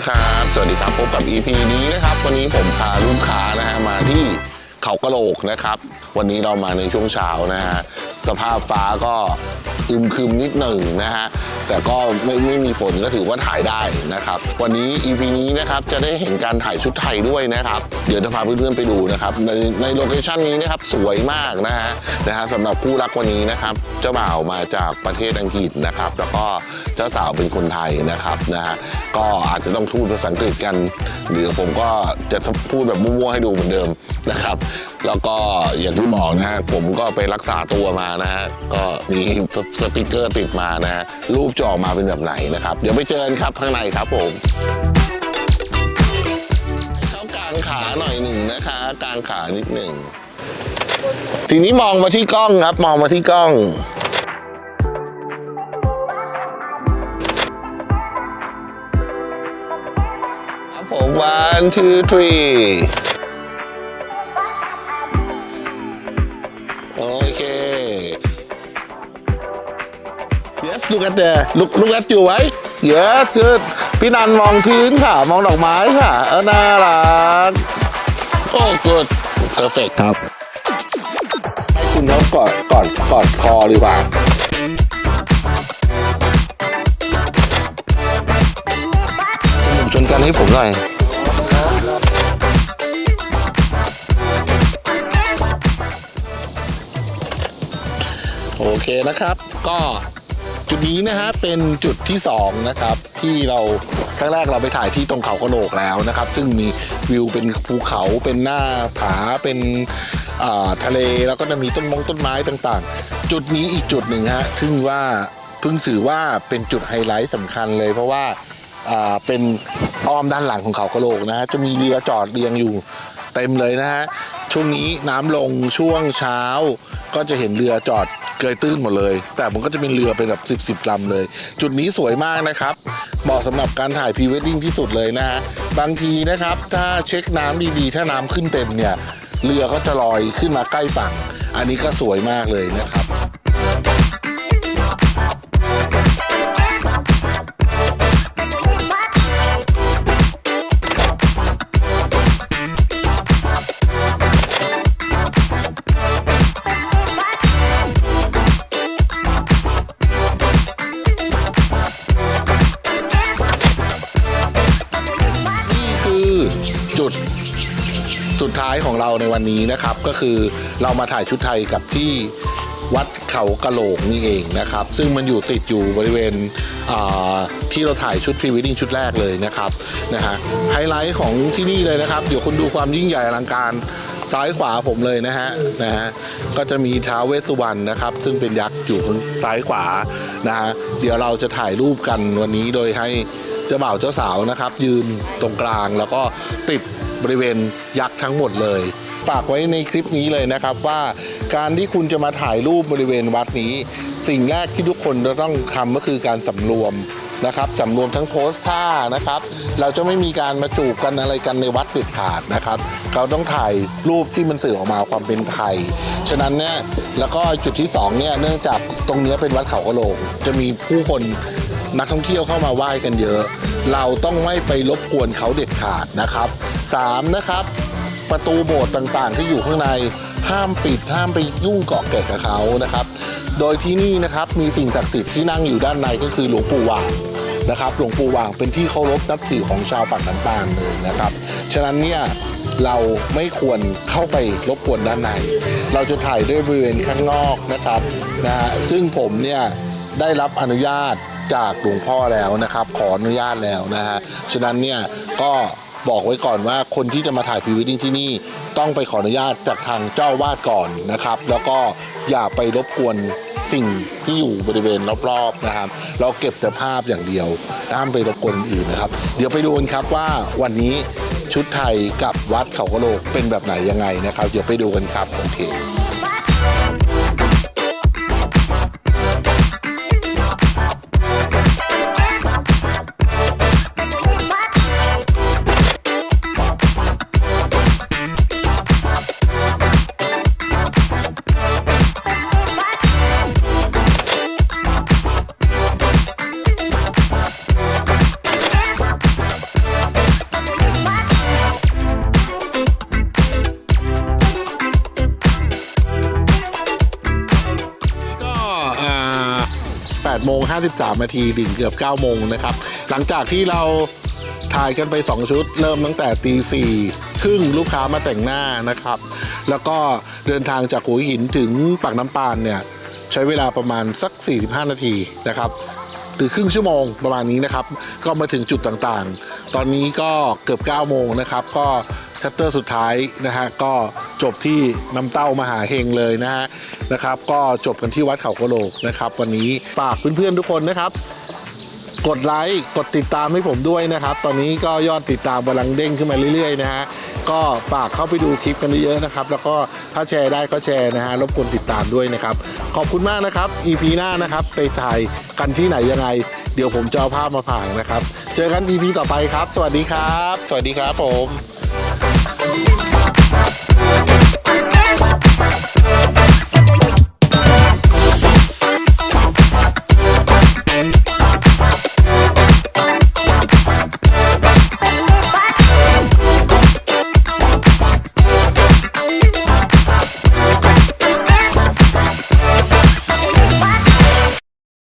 สดีครับ สวัสดีครับพบกับ EP นี้นะครับ วันนี้ผมพาลูกค้านะฮะมาที่เขากระโหลกนะครับ วันนี้เรามาในช่วงเช้านะฮะสภาพฟ้าก็อึมครึมนิดหนึ่งนะฮะแต่ก็ไม่ไม่มีฝนก็ถือว่าถ่ายได้นะครับ วันนี้ EP นี้นะครับจะได้เห็นการถ่ายชุดไทยด้วยนะครับ เดี๋ยวจะพาเพื่อนๆไปดูนะครับ ในในโลเคชันนี้นะครับสวยมากนะฮะนะฮะสำหรับคู่รักวันนี้นะครับ เจ้าบ่าวมาจากประเทศอังกฤษนะครับ แล้วก็ จ้าสาวเป็นคนไทยนะครับนะฮะก็อาจจะต้องพูดภาษาอังกฤษกัน หรือผมก็จะพูดแบบมั่วๆให้ดูเหมือนเดิมนะครับ แล้วก็อย่างที่บอกนะฮะผมก็ไปรักษาตัวมานะฮะก็มีสติกเกอร์ติดมานะฮะรูปจะออกมาเป็นแบบไหนนะครับ เดี๋ยวไปเจอกันครับข้างในครับผมเขากางขาหน่อยหนึ่งนะคะกางขานิดหนึ่งทีนี้มองมาที่กล้องครับ มองมาที่กล้อง one two three โอเค yes look at there look look at you ไว้ yes good พี่นันมองพื้นค่ะ มองดอกไม้ค่ะ เออน่ารักโอ้ good perfect ครับ ให้คุณเขากอดกอดกอดคอดีกว่าจมูกชนกันให้ผมหน่อย เคนะครับ ก็จุดนี้นะฮะเป็นจุดที่2นะครับที่เราครั้งแรกเราไปถ่ายที่ตรงเขากระโหลกแล้วนะครับ ซึ่งมีวิวเป็นภูเขาเป็นหน้าผาเป็นทะเลแล้วก็จะมีต้นมงต้นไม้ต่างๆ จุดนี้อีกจุดหนึ่งฮะซึ่งว่าเพิ่งถือว่าเป็นจุดไฮไลท์สำคัญเลยเพราะว่าอ่าเป็นอ้อมด้านหลังของเขากระโหลกนะฮะจะมีเรือจอดเรียงอยู่เต็มเลยนะฮะช่วงนี้น้ำลงช่วงเช้าก็จะเห็นเรือจอด เกยตื้นหมดเลย แต่มันก็จะเป็นเรือเป็นแบบ 10บสลำเลย จุดนี้สวยมากนะครับเหมาะสำหรับการถ่ายพรีเวดดิ้งที่สุดเลยนะฮะบางทีนะครับ ถ้าเช็คน้ำดีๆ ถ้าน้ำขึ้นเต็มเนี่ยเรือก็จะลอยขึ้นมาใกล้ฝั่ง อันนี้ก็สวยมากเลยนะครับ ของเราในวันนี้นะครับ ก็คือเรามาถ่ายชุดไทยกับที่วัดเขากะโหลกนี่เองนะครับ ซึ่งมันอยู่ติดอยู่บริเวณที่เราถ่ายชุดพรีเวดดิ้งชุดแรกเลยนะครับนะฮะไฮไลท์ของที่นี่เลยนะครับ เดี๋ยวคุณดูความยิ่งใหญ่อลังการซ้ายขวาผมเลยนะฮะนะฮะก็จะมีท้าวเวสสุวรรณนะครับ ซึ่งเป็นยักษ์อยู่ข้างซ้ายขวานะฮะเดี๋ยวเราจะถ่ายรูปกันวันนี้โดยให้เจ้าบ่าวเจ้าสาวนะครับ ยืนตรงกลางแล้วก็ติด บริเวณยักษ์ทั้งหมดเลยฝากไว้ในคลิปนี้เลยนะครับว่าการที่คุณจะมาถ่ายรูปบริเวณวัดนี้ สิ่งแรกที่ทุกคนจะต้องทำก็คือการสำรวมนะครับสำรวมทั้งโพสท่านะครับ เราจะไม่มีการมาจูบกันอะไรกันในวัดเด็ดขาดนะครับ เราต้องถ่ายรูปที่มันสื่อออกมาความเป็นไทย ฉะนั้นเนี่ยแล้วก็จุดที่สองเนี่ยเนื่องจากตรงนี้เป็นวัดเขากระโหลกจะมีผู้คนนักท่องเที่ยวเข้ามาไหว้กันเยอะ เราต้องไม่ไปรบกวนเขาเด็ดขาดนะครับ 3. นะครับ ประตูโบสถ์ต่างๆ ที่อยู่ข้างในห้ามปิดห้ามไปยุ่งเกาะแกะกับเขานะครับ โดยที่นี่นะครับมีสิ่งศักดิ์สิทธิ์ที่นั่งอยู่ด้านในก็คือหลวงปู่หว่างนะครับหลวงปู่หว่างเป็นที่เคารพนับถือของชาวปากน้ำตาลเลยนะครับ ฉะนั้นเนี่ยเราไม่ควรเข้าไปรบกวนด้านใน เราจะถ่ายด้วยบริเวณข้างนอกนะครับนะฮะซึ่งผมเนี่ยได้รับอนุญาตจากหลวงพ่อแล้วนะครับ ขออนุญาตแล้วนะฮะฉะนั้นเนี่ยก็ บอกไว้ก่อนว่าคนที่จะมาถ่ายพรีเวดดิ้งที่นี่ต้องไปขออนุญาตจากทางเจ้าวาดก่อนนะครับ แล้วก็อย่าไปรบกวนสิ่งที่อยู่บริเวณรอบๆนะครับ เราเก็บแต่ภาพอย่างเดียวห้ามไปรบกวนอื่นนะครับ เดี๋ยวไปดูกันครับว่าวันนี้ชุดไทยกับวัดเขากระโหลกเป็นแบบไหนยังไงนะครับ เดี๋ยวไปดูกันครับโอเค 8โมง53 นาทีถึงเกือบ 9 โมงนะครับ หลังจากที่เราถ่ายกันไป 2 ชุด เริ่มตั้งแต่ตีสี่ครึ่งลูกค้ามาแต่งหน้านะครับ แล้วก็เดินทางจากหัวหินถึงปากน้ำปานเนี่ย ใช้เวลาประมาณสัก 45 นาทีนะครับถึงครึ่งชั่วโมงประมาณนี้นะครับ ก็มาถึงจุดต่างๆ ตอนนี้ก็เกือบ 9 โมงนะครับ ก็ชัตเตอร์สุดท้ายนะฮะก็ จบที่น้ำเต้ามหาเฮงเลยนะฮะนะครับ ก็จบกันที่วัดเขากะโหลกนะครับ วันนี้ฝากเพื่อนๆทุกคนนะครับกดไลค์กดติดตามให้ผมด้วยนะครับ ตอนนี้ก็ยอดติดตามกำลังเด้งขึ้นมาเรื่อยๆนะฮะก็ฝากเข้าไปดูคลิปกันเยอะๆนะครับ แล้วก็ถ้าแชร์ได้ก็แชร์นะฮะรบกวนติดตามด้วยนะครับ ขอบคุณมากนะครับ EP หน้านะครับ ไปถ่ายกันที่ไหนยังไง เดี๋ยวผมจะเอาภาพมาผ่านนะครับ เจอกัน EP ต่อไปครับ สวัสดีครับ สวัสดีครับผม Thank you.